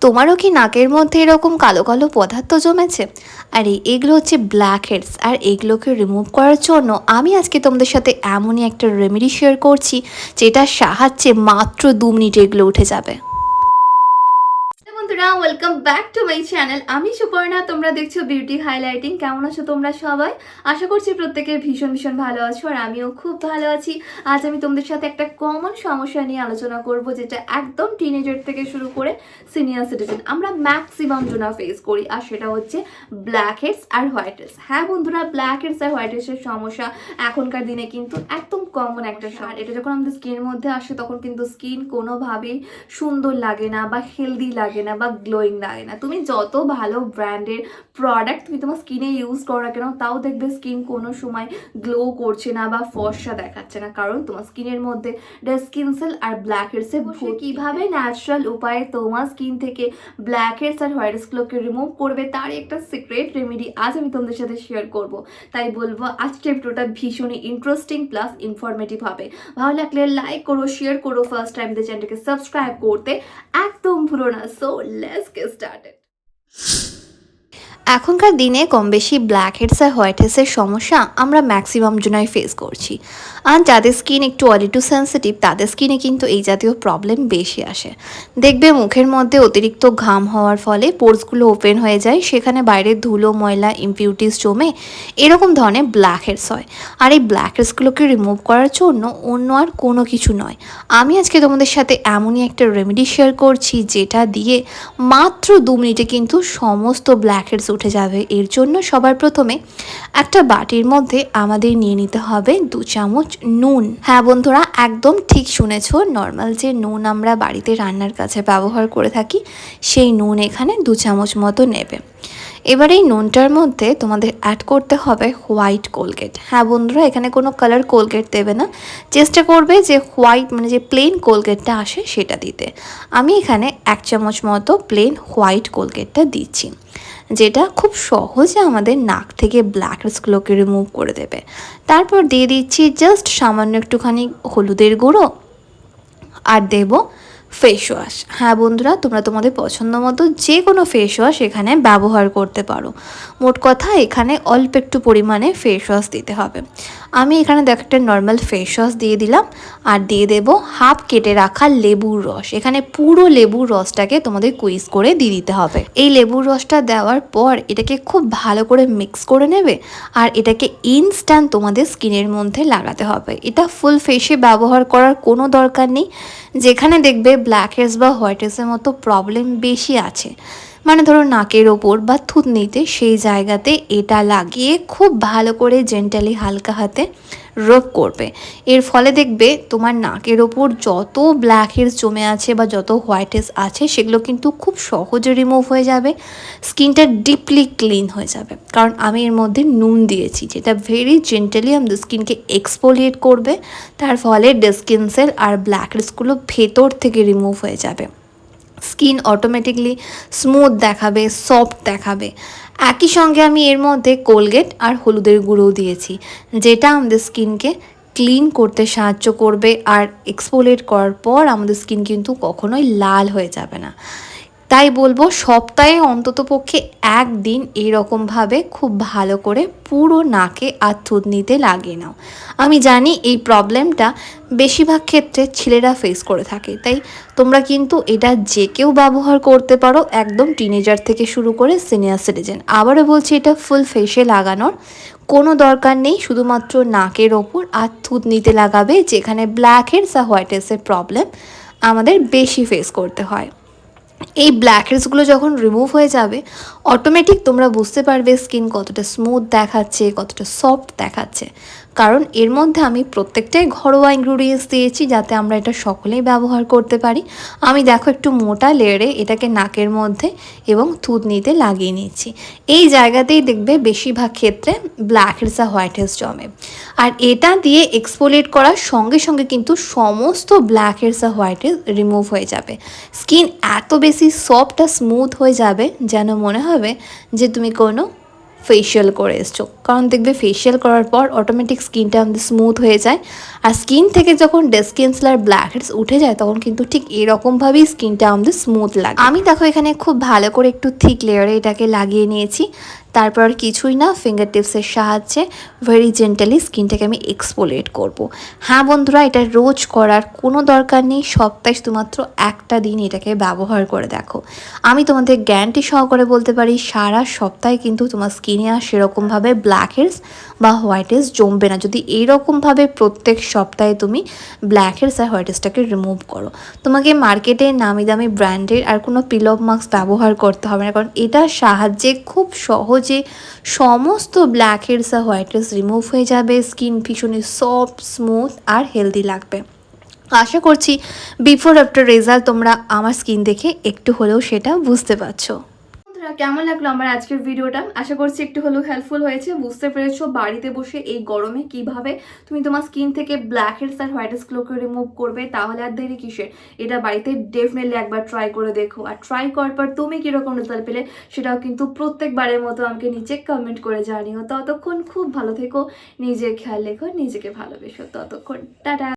তোমারও কি নাকের মধ্যে এরকম কালো কালো পদার্থ জমেছে? আর, এগুলো হচ্ছে ব্ল্যাক হেডস আর এগুলোকে রিমুভ করার জন্য আমি আজকে তোমাদের সাথে এমনই একটা রেমেডি শেয়ার করছি, যেটার সাহায্যে মাত্র দু মিনিটে এগুলো উঠে যাবে। বন্ধুরা welcome back to my channel আমি সুপর্ণা তোমরা দেখছ বিউটি হাইলাইটিং কেমন আছো তোমরা সবাই? আশা করছি প্রত্যেকে ভীষণ ভীষণ ভালো আছো আর আমিও খুব ভালো আছি। আজ আমি তোমাদের সাথে একটা কমন সমস্যা নিয়ে আলোচনা করব যেটা একদম টিনেজার থেকে শুরু করে সিনিয়র সিটিজেন আমরা ম্যাক্সিমাম জনা ফেস করি আর সেটা হচ্ছে ব্ল্যাক হেডস আর হোয়াইট হেডস হ্যাঁ বন্ধুরা ব্ল্যাক হেডস আর হোয়াইট হেডসের সমস্যা এখনকার দিনে কিন্তু একদম কমন একটা আর এটা যখন আমাদের স্কিনের মধ্যে আসে তখন কিন্তু স্কিন কোনোভাবেই সুন্দর লাগে না বা হেলদি লাগে না। বা গ্লোয়িং লাগে না তুমি যত ভালো ব্র্যান্ডের প্রোডাক্ট তুমি তোমার স্কিনে ইউজ করো না কেন তাও দেখবে স্কিন কোনো সময় গ্লো করছে না বা ফর্সা দেখাচ্ছে না। কারণ তোমার স্কিনের মধ্যে ডেড স্কিন সেল আর ব্ল্যাক হেডসে কীভাবে ন্যাচারাল উপায়ে তোমার স্কিন থেকে ব্ল্যাক হেডস আর হোয়াইট হেডসগুলোকে রিমুভ করবে তারই একটা সিক্রেট রেমেডি আজ আমি তোমাদের সাথে শেয়ার করব। তাই বলব আজকের ভিডিওটা ভীষণই ইন্টারেস্টিং প্লাস ইনফরমেটিভ হবে। ভালো লাগলে লাইক করো শেয়ার করো ফার্স্ট টাইম দ্য চ্যানেলকে সাবস্ক্রাইব করতে একদম ভুলো না। So let's get started. এখনকার দিনে কম বেশি ব্ল্যাক হেডস আর হোয়াইট হেডসের সমস্যা আমরা ম্যাক্সিমাম জনাই ফেস করছি। আর যাদের স্কিন একটু অলি টু সেন্সিটিভ তাদের স্কিনে কিন্তু এই জাতীয় প্রবলেম বেশি আসে। দেখবে মুখের মধ্যে অতিরিক্ত ঘাম হওয়ার ফলে পোর্সগুলো ওপেন হয়ে যায়, সেখানে বাইরের ধুলো, ময়লা ইম্পিউরিটিস জমে এরকম ধরনের ব্ল্যাক হেডস হয়। আর এই ব্ল্যাক হেডসগুলোকে রিমুভ করার জন্য অন্য আর কোনো কিছু নয়। আমি আজকে তোমাদের সাথে এমনই একটা রেমেডি শেয়ার করছি, যেটা দিয়ে মাত্র দু মিনিটে কিন্তু সমস্ত ব্ল্যাক হেডস উঠে যাবে। এর জন্য সবার প্রথমে একটা বাটির মধ্যে আমাদের নিয়ে নিতে হবে দু চামচ নুন। হ্যাঁ বন্ধুরা, একদম ঠিক শুনেছ, নর্মাল যে নুন আমরা বাড়িতে রান্নার কাছে ব্যবহার করে থাকি, সেই নুন এখানে দু চামচ মতো নেবে। এবার এই নুনটার মধ্যে তোমাদের অ্যাড করতে হবে হোয়াইট কোলগেট হ্যাঁ বন্ধুরা, এখানে কোনো কালার কোলগেট দেবে না। চেষ্টা করবে যে হোয়াইট মানে যে প্লেন কোলগেটটা আসে সেটা দিতে। আমি এখানে এক চামচ মতো প্লেন হোয়াইট কোলগেটটা দিচ্ছি। যেটা খুব সহজে আমাদের নাক থেকে ব্ল্যাক হেডসগুলোকে রিমুভ করে দেবে। তারপর দিয়ে দিচ্ছি জাস্ট সামান্য একটুখানি হলুদের গুঁড়ো আর দেব ফেস ওয়াশ হ্যাঁ বন্ধুরা, তোমরা তোমাদের পছন্দ মতো যে কোনো ফেস ওয়াশ এখানে ব্যবহার করতে পারো। মোট কথা এখানে অল্প একটু পরিমাণে ফেস ওয়াশ দিতে হবে। আমি এখানে দেখো একটা নর্মাল ফেস ওয়াশ দিয়ে দিলাম, আর দিয়ে দেব হাফ কেটে রাখা লেবুর রস। এখানে পুরো লেবুর রসটাকে তোমাদের কুইজ করে দিয়ে দিতে হবে। এই লেবুর রসটা দেওয়ার পর এটাকে খুব ভালো করে মিক্স করে নেবে, আর এটাকে ইনস্ট্যান্ট তোমাদের স্কিনের মধ্যে লাগাতে হবে। এটা ফুল ফেসে ব্যবহার করার কোনো দরকার নেই। যেখানে দেখবে ব্ল্যাক হেডস বা হোয়াইট হেডসের মতো প্রবলেম বেশি আছে। মানে ধরো নাকের ওপর বা থুতনিতে সেই জায়গাতে এটা লাগিয়ে খুব ভালো করে জেন্টালি হালকা হাতে রোপ করবে। এর ফলে দেখবে তোমার নাকের ওপর যত ব্ল্যাক হেডস জমে আছে বা যত হোয়াইট আছে, সেগুলো কিন্তু খুব সহজে রিমুভ হয়ে যাবে। স্কিনটা ডিপলি ক্লিন হয়ে যাবে। কারণ আমি এর মধ্যে নুন দিয়েছি, যেটা ভেরি জেন্টালি আমাদের স্কিনকে এক্সপোলিয়েট করবে। তার ফলে সেল আর ব্ল্যাক হেডসগুলো ভেতর থেকে রিমুভ হয়ে যাবে। স্কিন অটোমেটিকলি স্মুথ দেখাবে সফট দেখাবে। একই সঙ্গে আমি এর মধ্যে কোলগেট আর হলুদের গুঁড়োও দিয়েছি, যেটা আমাদের স্কিনকে ক্লিন করতে সাহায্য করবে আর এক্সপোলেট করার পর আমাদের স্কিন কিন্তু কখনোই লাল হয়ে যাবে না। তাই বলব সপ্তাহে অন্তত পক্ষে একদিন এরকমভাবে খুব ভালো করে পুরো নাকে আর থুতনিতে লাগিয়ে নাও। আমি জানি এই প্রবলেমটা বেশিরভাগ ক্ষেত্রে ছেলেরা ফেস করে থাকে, তাই তোমরা কিন্তু এটা যে কেউ ব্যবহার করতে পারো একদম টিনেজার থেকে শুরু করে সিনিয়র সিটিজেন আবারও বলছি এটা ফুল ফেসে লাগানোর কোনো দরকার নেই, শুধুমাত্র নাকের ওপর আর থুতনিতে লাগাবে যেখানে ব্ল্যাক হেডস আর হোয়াইট হেডসের প্রবলেম আমাদের বেশি ফেস করতে হয়। এই ব্ল্যাক হেডসগুলো যখন রিমুভ হয়ে যাবে অটোমেটিক তোমরা বুঝতে পারবে স্কিন কতটা স্মুথ দেখাচ্ছে, কতটা সফট দেখাচ্ছে। কারণ এর মধ্যে আমি প্রত্যেকটাই ঘরোয়া ইনগ্রিডিয়েন্টস দিয়েছি যাতে আমরা এটা সকলেই ব্যবহার করতে পারি। আমি দেখো একটু মোটা লেয়ারে এটাকে নাকের মধ্যে এবং থুতনিতে লাগিয়ে নিচ্ছি এই জায়গাতেই দেখবে বেশিরভাগ ক্ষেত্রে ব্ল্যাক হেডস আর হোয়াইট হেডস জমে। আর এটা দিয়ে এক্সপোলেট করার সঙ্গে সঙ্গে কিন্তু সমস্ত ব্ল্যাক হেডস আর হোয়াইট হেডস রিমুভ হয়ে যাবে। স্কিন এত বেশি সফট আর স্মুথ হয়ে যাবে যেন মনে হবে যে তুমি কোনো ফেশিয়াল করে। এসছো কারণ দেখবে ফেশিয়াল করার পর অটোমেটিক স্কিনটা আমাদের স্মুথ হয়ে যায়। আর স্কিন থেকে যখন ডেসকেন্সলার ব্ল্যাক হেডস উঠে যায়, তখন কিন্তু ঠিক এরকমভাবেই স্কিনটা আমাদের স্মুথ লাগে। আমি দেখো এখানে খুব ভালো করে একটু থিক লেয়ারে এটাকে লাগিয়ে নিয়েছি। তারপর আর কিছুই না ফিঙ্গার টিপসের সাহায্যে ভেরি জেন্টালি স্কিনটাকে আমি এক্সপোলেট করব। হ্যাঁ বন্ধুরা, এটা রোজ করার কোনো দরকার নেই, সপ্তাহে শুধুমাত্র একটা দিন এটাকে ব্যবহার করে দেখো। আমি তোমাদের গ্যারান্টি সহকারে বলতে পারি, সারা সপ্তাহে কিন্তু তোমার স্কিনে আর সেরকমভাবে ব্ল্যাক হেডস বা হোয়াইট হেডস জমবে না। যদি এইরকমভাবে প্রত্যেক সপ্তাহে তুমি ব্ল্যাক হেডস আর হোয়াইট হেডসটাকে রিমুভ করো। তোমাকে মার্কেটে নামি দামি ব্র্যান্ডের আর কোনো পিল অফ মাস্ক ব্যবহার করতে হবে না, কারণ এটার সাহায্যে খুব সহজে সমস্ত ব্ল্যাক হেডস আর হোয়াইট হেডস রিমুভ হয়ে যাবে স্কিন ভীষণই সফট স্মুথ আর হেলদি লাগবে। আশা করছি বিফোর আফটার রেজাল্ট তোমরা আমার স্কিন দেখে একটু হলেও সেটা বুঝতে পারছ। বন্ধুরা, কেমন লাগল আমার আজকের ভিডিওটা? আশা করছি একটু হলেও হেল্পফুল হয়েছে। বুঝতে পেরেছ বাড়িতে বসে এই গরমে কীভাবে তুমি তোমার স্কিন থেকে ব্ল্যাক হেডস আর হোয়াইট হেডসগুলোকে রিমুভ করবে, তাহলে আর দেরি কিসের? এটা বাড়িতে ডেফিনেটলি একবার ট্রাই করে দেখো। আর ট্রাই করার পর তুমি কীরকম রেজাল্ট পেলে, সেটাও কিন্তু প্রত্যেকবারের মতো আমাকে নিচে কমেন্ট করে জানিও। ততক্ষণ খুব ভালো থেকো, নিজের খেয়াল রেখো, নিজেকে ভালোবেসো। ততক্ষণ, টাটা!